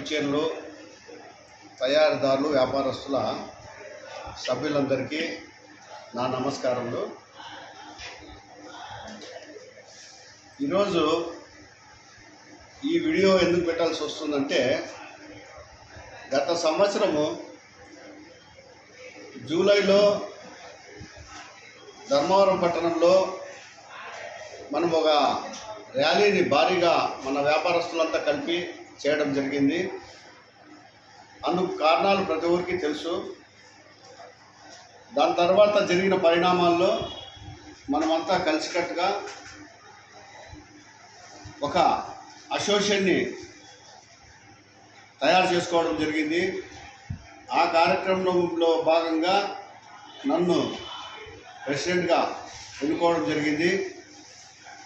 కిచెన్లు తయారీదారులు వ్యాపారస్తుల సభ్యులందరికీ నా నమస్కారములు. ఈరోజు ఈ వీడియో ఎందుకు పెట్టాల్సి వస్తుందంటే గత సంవత్సరము జూలైలో ధర్మవరం పట్టణంలో మనం ఒక ర్యాలీని భారీగా మన వ్యాపారస్తులంతా కలిపి చేయడం జరిగింది. అందుకు కారణాలు ప్రతి ఒక్కరికి తెలుసు. దాని తర్వాత జరిగిన పరిణామాల్లో మనమంతా కలిసికట్టుగా ఒక అసోసియేషన్ని తయారు చేసుకోవడం జరిగింది. ఆ కార్యక్రమంలో భాగంగా నన్ను ప్రెసిడెంట్గా ఎన్నుకోవడం జరిగింది.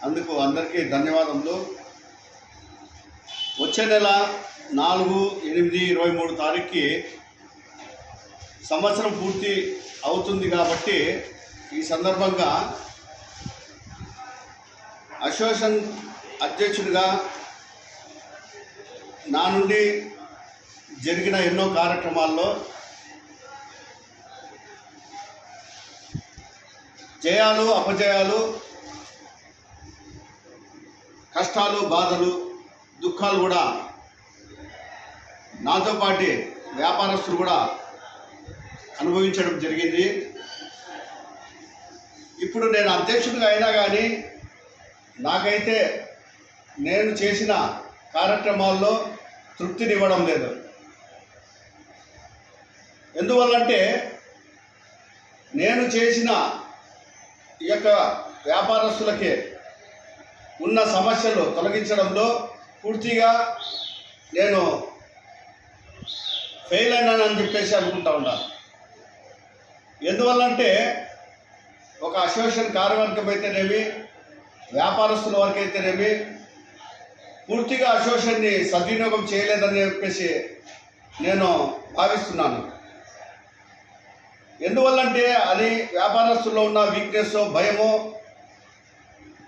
అందుకు అందరికీ ధన్యవాదములు. వచ్చే నెల నాలుగు ఎనిమిది ఇరవై మూడు తారీఖుకి సంవత్సరం పూర్తి అవుతుంది కాబట్టి ఈ సందర్భంగా అసోసియేషన్ అధ్యక్షుడిగా నా నుండి జరిగిన ఎన్నో కార్యక్రమాల్లో జయాలు అపజయాలు కష్టాలు బాధలు దుఃఖాలు కూడా. నాతో పాటి వ్యాపారస్తులు కూడా అనుభవించడం జరిగింది. ఇప్పుడు నేను అధ్యక్షుడిగా అయినా కానీ నాకైతే నేను చేసిన కార్యక్రమాల్లో తృప్తినివ్వడం లేదు. ఎందువల్లంటే నేను చేసిన ఈ యొక్క వ్యాపారస్తులకి ఉన్న సమస్యలు తొలగించడంలో పూర్తిగా నేను ఫెయిల్ అయినానని చెప్పేసి అనుకుంటా ఉన్నాను ఎందువల్లంటే ఒక అసోసియేషన్ కార్యవర్గం అయితేనేమి వ్యాపారస్తుల వరకు అయితేనేమి పూర్తిగా అసోసియేషన్ని సద్వినియోగం చేయలేదని చెప్పేసి నేను భావిస్తున్నాను. ఎందువల్లంటే అది వ్యాపారస్తుల్లో ఉన్న వీక్నెస్ భయమో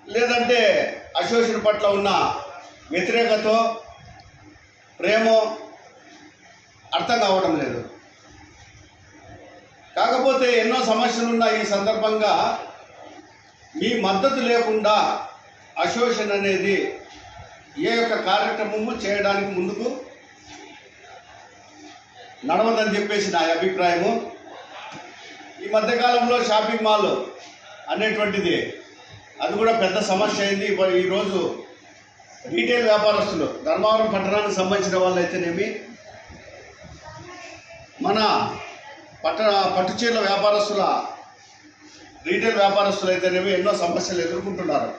లేదంటే అసోసియేషన్ పట్ల ఉన్న వ్యతిరేకత ప్రేమో అర్థం కావడం లేదు. కాకపోతే ఎన్నో సమస్యలున్న ఈ సందర్భంగా. మీ మద్దతు లేకుండా అసోసియేషన్ అనేది ఏ యొక్క కార్యక్రమము చేయడానికి ముందుకు నడవదని చెప్పేసి నా అభిప్రాయము. ఈ మధ్యకాలంలో షాపింగ్ మాల్ అనేటువంటిది. అది కూడా పెద్ద సమస్య అయింది. ఈరోజు రీటైల్ వ్యాపారస్తులు. ధర్మవరం పట్టణానికి సంబంధించిన వాళ్ళు అయితేనేమి మన పట్టణ పట్టుచీరల వ్యాపారస్తుల రీటైల్ వ్యాపారస్తులు అయితేనేమి ఎన్నో సమస్యలు ఎదుర్కొంటున్నారు.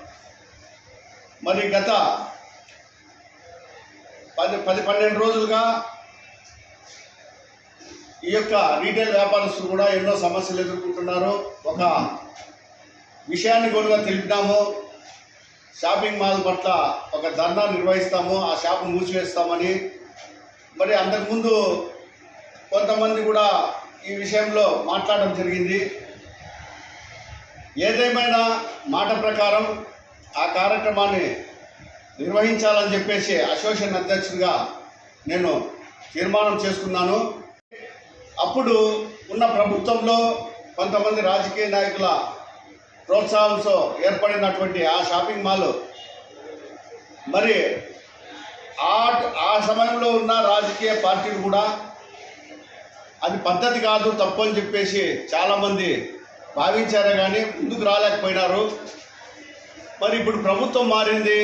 మరి గత పది పది పన్నెండు రోజులుగా ఈ యొక్క రీటైల్ వ్యాపారస్తులు కూడా ఎన్నో సమస్యలు ఎదుర్కొంటున్నారు. ఒక విషయాన్ని కూడా తెలిపినాము. షాపింగ్ మాల్ పట్ల ఒక ధర్నా నిర్వహిస్తాము ఆ షాపు మూసివేస్తామని. మరి అంతకుముందు కొంతమంది కూడా ఈ విషయంలో మాట్లాడడం జరిగింది. ఏదేమైనా మాట ప్రకారం ఆ కార్యక్రమాన్ని నిర్వహించాలని చెప్పేసి అసోసియేషన్ అధ్యక్షుడిగా నేను తీర్మానం చేసుకున్నాను. అప్పుడు ఉన్న ప్రభుత్వంలో కొంతమంది రాజకీయ నాయకుల ప్రోత్సాహంతో ఏర్పడినటువంటి ఆ షాపింగ్ మాల్. మరి ఆ ఆ సమయంలో ఉన్న రాజకీయ పార్టీలు కూడా అది పద్ధతి కాదు తప్పు అని చెప్పేసి చాలామంది భావించారు కానీ ముందుకు రాలేకపోయినారు. మరి ఇప్పుడు ప్రభుత్వం మారింది.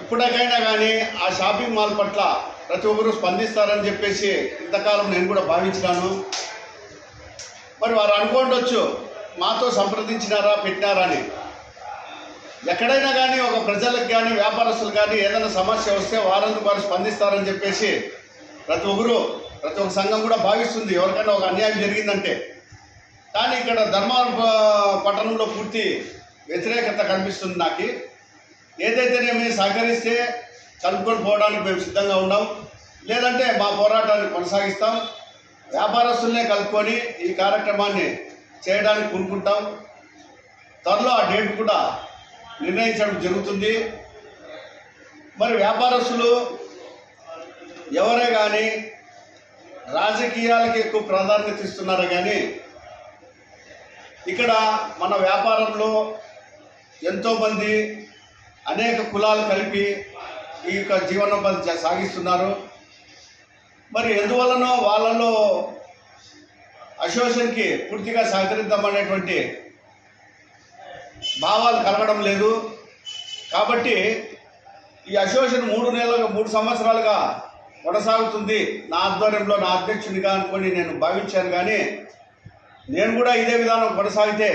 ఇప్పటికైనా కానీ ఆ షాపింగ్ మాల్ పట్ల ప్రతి ఒక్కరూ స్పందిస్తారని చెప్పేసి ఇంతకాలం నేను కూడా భావించినాను. మరి వారు అనుకోండొచ్చు మాతో సంప్రదించినారా పెట్టినారా అని. ఎక్కడైనా కానీ ఒక ప్రజలకు కానీ వ్యాపారస్తులు కానీ ఏదైనా సమస్య వస్తే వారందుకు వారు స్పందిస్తారని చెప్పేసి ప్రతి ఒక్కరు ప్రతి ఒక్క సంఘం కూడా భావిస్తుంది ఎవరికైనా ఒక అన్యాయం జరిగిందంటే. కానీ ఇక్కడ ధర్మ పట్టణంలో పూర్తి వ్యతిరేకత కనిపిస్తుంది నాకు. ఏదైతేనేమి సహకరిస్తే కలుపుకొని పోవడానికి మేము సిద్ధంగా ఉన్నాం. లేదంటే మా పోరాటాన్ని కొనసాగిస్తాం. వ్యాపారస్తులనే కలుపుకొని ఈ కార్యక్రమాన్ని చేయడానికి కోరుకుంటాం. త్వరలో ఆ డేట్ కూడా నిర్ణయించడం జరుగుతుంది. మరి వ్యాపారస్తులు ఎవరే కానీ రాజకీయాలకు ఎక్కువ ప్రాధాన్యత ఇస్తున్నారు కానీ ఇక్కడ మన వ్యాపారంలో ఎంతోమంది అనేక కులాలు కలిపి ఈ యొక్క జీవనోపాధి సాగిస్తున్నారు. మరి ఎందువలనో వాళ్ళలో అసోసియేషన్కి పూర్తిగా సహకరిద్దామనేటువంటి భావాలు కలగడం లేదు. కాబట్టి ఈ అసోసియేషన్ మూడు నెలలుగా మూడు సంవత్సరాలుగా కొనసాగుతుంది. నా ఆధ్వర్యంలో నా అధ్యక్షునిగా అనుకొని నేను భావించాను కానీ నేను కూడా ఇదే విధానం కొనసాగితే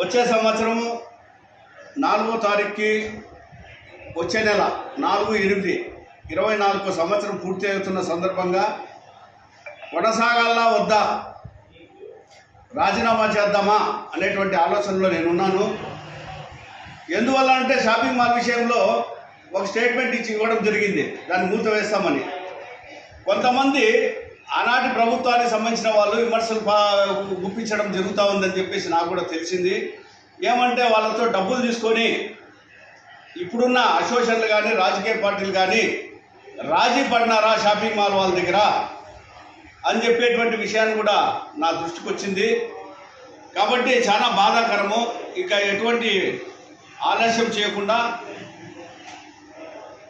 వచ్చే సంవత్సరము నాలుగో తారీఖుకి వచ్చే నెల నాలుగు ఎనిమిది ఇరవై నాలుగో సంవత్సరం పూర్తి అవుతున్న సందర్భంగా కొనసాగాలా వద్దా? రాజీనామా చేద్దామా అనేటువంటి ఆలోచనలో నేనున్నాను. ఎందువల్ల అంటే షాపింగ్ మాల్ విషయంలో ఒక స్టేట్మెంట్ ఇచ్చి ఇవ్వడం జరిగింది. దాన్ని మూత వేస్తామని. కొంతమంది ఆనాటి ప్రభుత్వానికి సంబంధించిన వాళ్ళు విమర్శలు పా- గుప్పించడం జరుగుతూ ఉందని చెప్పేసి నాకు కూడా తెలిసింది. ఏమంటే వాళ్ళతో డబ్బులు తీసుకొని ఇప్పుడున్న అసోసియేషన్లు కానీ రాజకీయ పార్టీలు కానీ రాజీ పడినారా షాపింగ్ మాల్ వాళ్ళ దగ్గర అని చెప్పేటువంటి విషయాన్ని కూడా నా దృష్టికి వచ్చింది. కాబట్టి చాలా బాధాకరము. ఇక ఎటువంటి ఆలస్యం చేయకుండా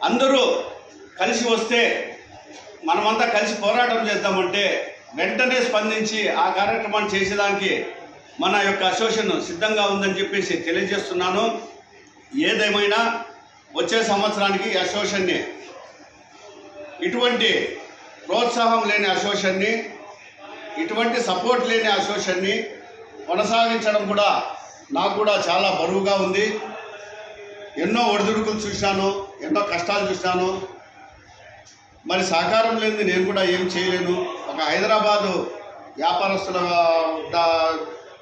అందరూ కలిసి వస్తే మనమంతా కలిసి పోరాటం చేద్దామంటే వెంటనే స్పందించి ఆ కార్యక్రమాన్ని చేసేదానికి మన యొక్క అసోసియేషన్ సిద్ధంగా ఉందని చెప్పేసి తెలియజేస్తున్నాను. ఏదేమైనా వచ్చే సంవత్సరానికి ఈ అసోసియేషన్ని ఇటువంటి ప్రోత్సాహం లేని అసోసియేషన్ని ఇటువంటి సపోర్ట్ లేని అసోసియేషన్ని కొనసాగించడం కూడా నాకు కూడా చాలా బరువుగా ఉంది. ఎన్నో ఒడిదుడుకులు చూశాను ఎన్నో కష్టాలు చూశాను. మరి సహకారం లేనిది నేను కూడా ఏం చేయలేను. ఒక హైదరాబాదు వ్యాపారస్తుల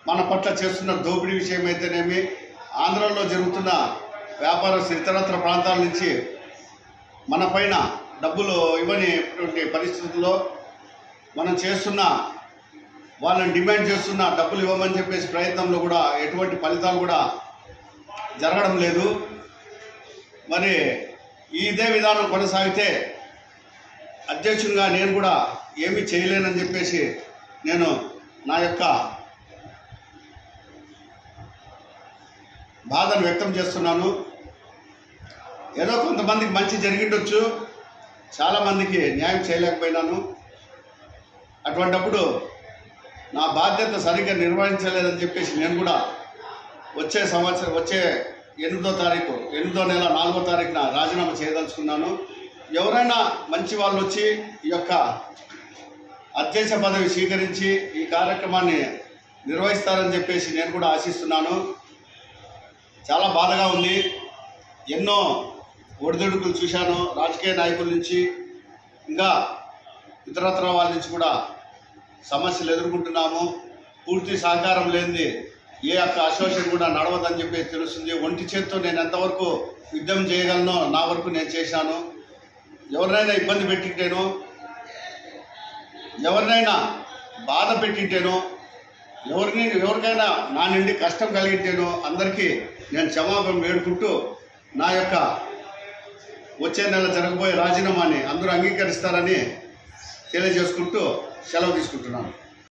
మన పట్ల చేస్తున్న దోపిడీ విషయం అయితేనేమి ఆంధ్రలో జరుగుతున్న వ్యాపారస్తులు ఇతరత్ర ప్రాంతాల నుంచి మన పైన డబ్బులు ఇవ్వనిటువంటి పరిస్థితుల్లో మనం చేస్తున్న వాళ్ళని డిమాండ్ చేస్తున్న డబ్బులు ఇవ్వమని చెప్పేసి ప్రయత్నంలో కూడా ఎటువంటి ఫలితాలు కూడా జరగడం లేదు. మరి ఇదే విధానం కొనసాగితే అధ్యక్షునిగా నేను కూడా ఏమీ చేయలేనని చెప్పేసి నేను నా యొక్క బాధను వ్యక్తం చేస్తున్నాను. ఏదో కొంతమందికి మంచి జరిగిండొచ్చు. చాలామందికి న్యాయం చేయలేకపోయినాను. అటువంటప్పుడు నా బాధ్యత సరిగ్గా నిర్వహించలేదని చెప్పేసి నేను కూడా వచ్చే సంవత్సరం వచ్చే ఎనిమిదో తారీఖు ఎనిమిదో నెల నాలుగో తారీఖున రాజీనామా చేయదలుచుకున్నాను. ఎవరైనా మంచి వాళ్ళు వచ్చి ఈ యొక్క అధ్యక్ష పదవి స్వీకరించి ఈ కార్యక్రమాన్ని నిర్వహిస్తారని చెప్పేసి నేను కూడా ఆశిస్తున్నాను. చాలా బాధగా ఉంది. ఎన్నో ఒడిదొడుకులు చూశాను రాజకీయ నాయకుల నుంచి. ఇంకా ఇతరత్ర వాళ్ళ నుంచి కూడా సమస్యలు ఎదుర్కొంటున్నాము. పూర్తి సహకారం లేనిది ఏ యొక్క అసోసియేషన్ కూడా నడవదని చెప్పి తెలుస్తుంది. ఒంటి చేత్తో నేను ఎంతవరకు యుద్ధం చేయగలనో నా వరకు నేను చేశాను. ఎవరినైనా ఇబ్బంది పెట్టింటేనో ఎవరినైనా బాధ పెట్టింటేనో ఎవరిని ఎవరికైనా నా నుండి కష్టం కలిగింటేనో అందరికీ నేను క్షమాపణ వేడుకుంటూ నా యొక్క వచ్చే నెల జరగబోయే రాజీనామాని అందరూ అంగీకరిస్తారని తెలియజేసుకుంటూ సెలవు తీసుకుంటున్నాను.